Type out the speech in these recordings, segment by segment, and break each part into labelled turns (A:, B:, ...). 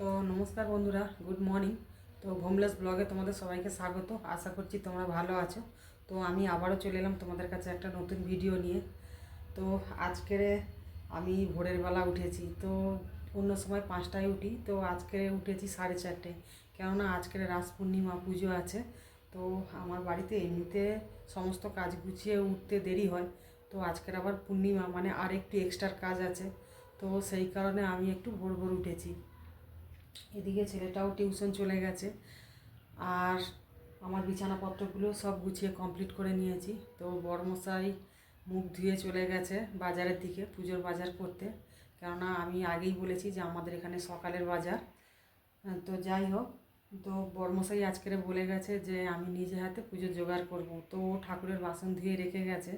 A: তো নমস্কার বন্ধুরা গুড মর্নিং তো হোমলেস ব্লগে তোমাদের সবাইকে স্বাগত। আশা করছি তোমরা ভালো আছো। তো আমি আবারও চলে এলাম তোমাদের কাছে একটা নতুন ভিডিও নিয়ে। তো আজকের আমি ভোরের বেলা উঠেছি। তো অন্য সময় পাঁচটায় উঠি। তো আজকে উঠেছি সাড়ে চারটে। কেননা আজকের রাস পূর্ণিমা, পুজো আছে। তো আমার বাড়িতে এমনিতে সমস্ত কাজ গুছিয়ে উঠতে দেরি হয়। তো আজকের আবার পূর্ণিমা মানে আর একটু এক্সট্রার কাজ আছে। তো সেই কারণে আমি একটু ভোর ভোর উঠেছি। এদিকে ছেলেটাও টিউশন চলে গেছে। আর আমার বিছানাপত্রগুলো সব গুছিয়ে কমপ্লিট করে নিয়েছি। তো বড়মশাই মুখ ধুয়ে চলে গেছে বাজারের দিকে পুজোর বাজার করতে। কেননা আমি আগেই বলেছি যে আমাদের এখানে সকালের বাজার। তো যাই হোক, তো বড়মশাই আজকের বলে গেছে যে আমি নিজে হাতে পুজোর জোগাড় করব। তো ও ঠাকুরের বাসন ধুয়ে রেখে গেছে।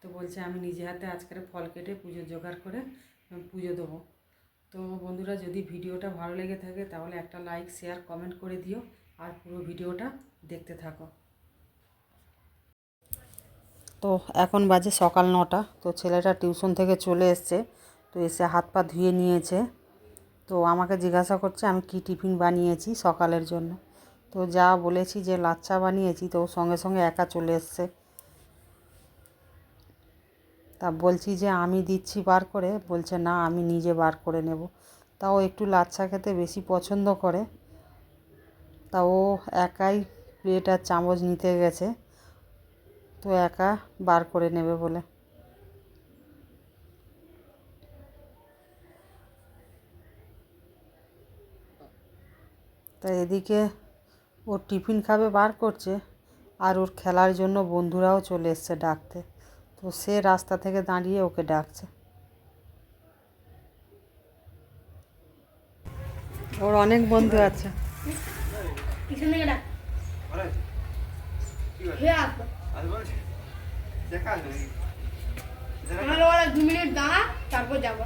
A: তো বলছে আমি নিজে হাতে আজকের ফল কেটে পুজোর জোগাড় করে পুজো দেবো। তো বন্ধুরা, যদি ভিডিওটা ভালো লেগে থাকে, তাহলে একটা লাইক শেয়ার কমেন্ট করে দিও আর পুরো ভিডিওটা দেখতে থাকো। তো এখন বাজে সকাল নটা, তো ছেলেটা টিউশন থেকে চলে এসছে, তো এসে হাত পা ধুয়ে নিয়েছে। তো আমাকে জিজ্ঞাসা করছে, আমি কি টিফিন বানিয়েছি সকালের জন্য? তো যা বলেছি যে লাচ্চা বানিয়েছি, তো সঙ্গে সঙ্গে একা চলে এসছে। তা বলছি যে, আমি দিচ্ছি বার করে। বলছে, না, আমি নিজে বার করে নেব। তাও একটু লাচ্ছা খেতে বেশি পছন্দ করে। তা ও একাই প্লেট আর চামচ নিতে গেছে, তো একা বার করে নেবে বলে। তা এদিকে ওর টিফিন খাবে বার করছে, আর ওর খেলার জন্য বন্ধুরাও চলে এসছে ডাকতে। তো সে রাস্তা থেকে দাঁড়িয়ে ওকে ডাকছে। ওর অনেক বন্ধু আছে।
B: দু মিনিট দাঁড়া তারপর যাব।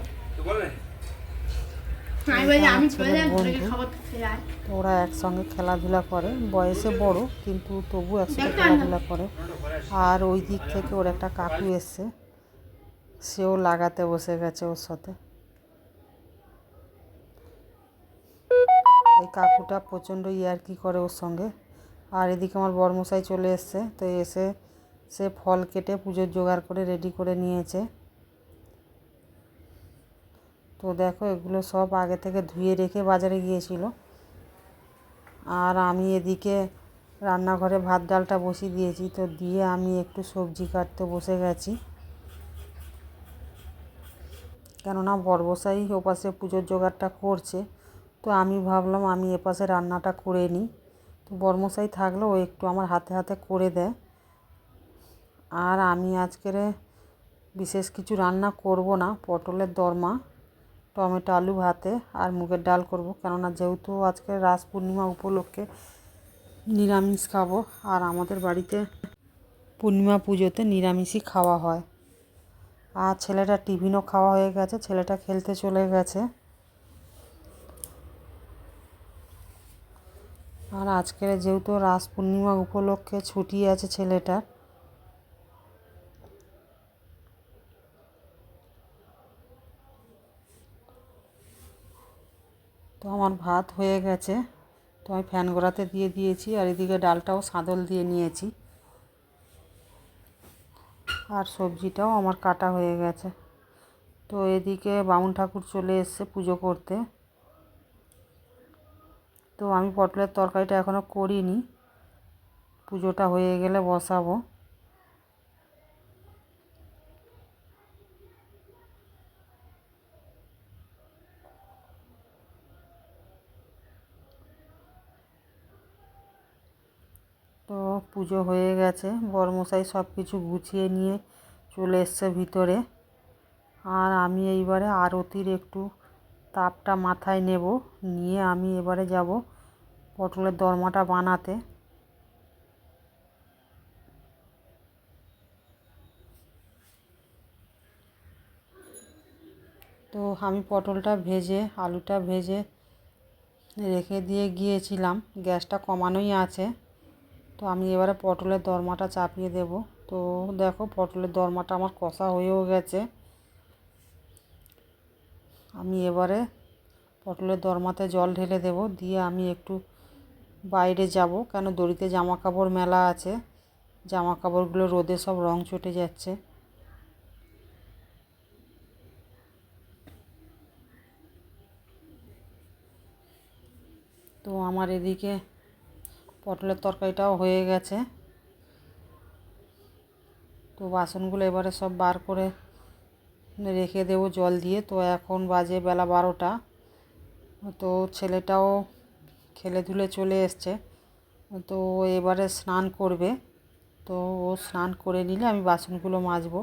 A: ওরা একসঙ্গে খেলাধুলা করে বয়সে বড় কিন্তু তবু
B: একসঙ্গে
A: খেলাধুলা করে। আর ওই দিক থেকে ওর একটা কাকু এসছে সেও লাগাতে বসে গেছে ওর সাথে। এই কাকুটা প্রচণ্ড ইয়ার্কি করে ওর সঙ্গে। আর এদিকে আমার বরমশাই চলে এসছে তো এসে সে ফল কেটে পুজোর জোগাড় করে রেডি করে নিয়েছে। তো দেখো এগুলো সব আগে থেকে ধুয়ে রেখে বাজারে গিয়েছিল। আর আমি এদিকে রান্নাঘরে ভাত ডালটা বসিয়ে দিয়েছি, তো দিয়ে আমি একটু সবজি কাটতে বসে গেছি। কেননা বরবসাই ওপাশে পুজোর জোগাড়টা করছে, তো আমি ভাবলাম আমি এপাশে রান্নাটা করে নিই। তো বর্মশাই থাকলে ও একটু আমার হাতে হাতে করে দেয়। আর আমি আজকের বিশেষ কিছু রান্না করব না, পটলের দরমা। টমেটো, আলু ভাতে আর মুগের ডাল করব। কেননা যেহেতু আজকে রাস পূর্ণিমা উপলক্ষে নিরামিষ খাব আর আমাদের বাড়িতে পূর্ণিমা পুজোতে নিরামিষই খাওয়া হয়। আর ছেলেটা টিফিনও খাওয়া হয়ে গেছে, ছেলেটা খেলতে চলে গেছে। আর আজকের যেহেতু রাস পূর্ণিমা উপলক্ষে ছুটি আছে ছেলেটার আমার ভাত হয়ে গেছে। তো আমি ফ্যান গোড়াতে দিয়ে দিয়েছি আর এদিকে ডালটাও সাদল দিয়ে নিয়েছি। আর সবজিটাও আমার কাটা হয়ে গেছে। তো এদিকে বামুন ঠাকুর চলে এসছে পুজো করতে। তো আমি পটলের তরকারিটা এখনও করিনি। পুজোটা হয়ে গেলে বসাবো। তো পুজো হয়ে গেছে। বরমশাই সব কিছু গুছিয়ে নিয়ে চলে এসছে ভিতরে। আর আমি এইবারে আরতির একটু তাপটা মাথায় নেব। নিয়ে আমি এবারে যাব পটলের দরমাটা বানাতে। তো আমি পটলটা ভেজে, আলুটা ভেজে রেখে দিয়ে গিয়েছিলাম। গ্যাসটা কমানোই আছে। তো আমি এবারে পটলের দরমাটা চাপিয়ে দেব। তো দেখো পটলের দরমাটা আমার কষা হয়েও গেছে। আমি এবারে পটলের দরমাতে জল ঢেলে দেব। দিয়ে আমি একটু বাইরে যাব, কেন দড়িতে জামা কাপড় মেলা আছে। জামা কাপড়গুলো রোদে সব রং চটে যাচ্ছে। তো আমার এদিকে পটলের তরকারিটাও হয়ে গেছে। তো বাসনগুলো এবারে সব বার করে রেখে দেবো জল দিয়ে। তো এখন বাজে বেলা বারোটা। তো ছেলেটাও খেলে ধুলে চলে এসছে। তো এবারে স্নান করবে। তো ও স্নান করে নিলে আমি বাসনগুলো মাজবো।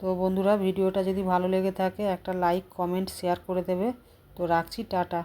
A: তো বন্ধুরা, ভিডিওটা যদি ভালো লেগে থাকে একটা লাইক, কমেন্ট, শেয়ার করে দেবে। তো রাখছি, টাটা।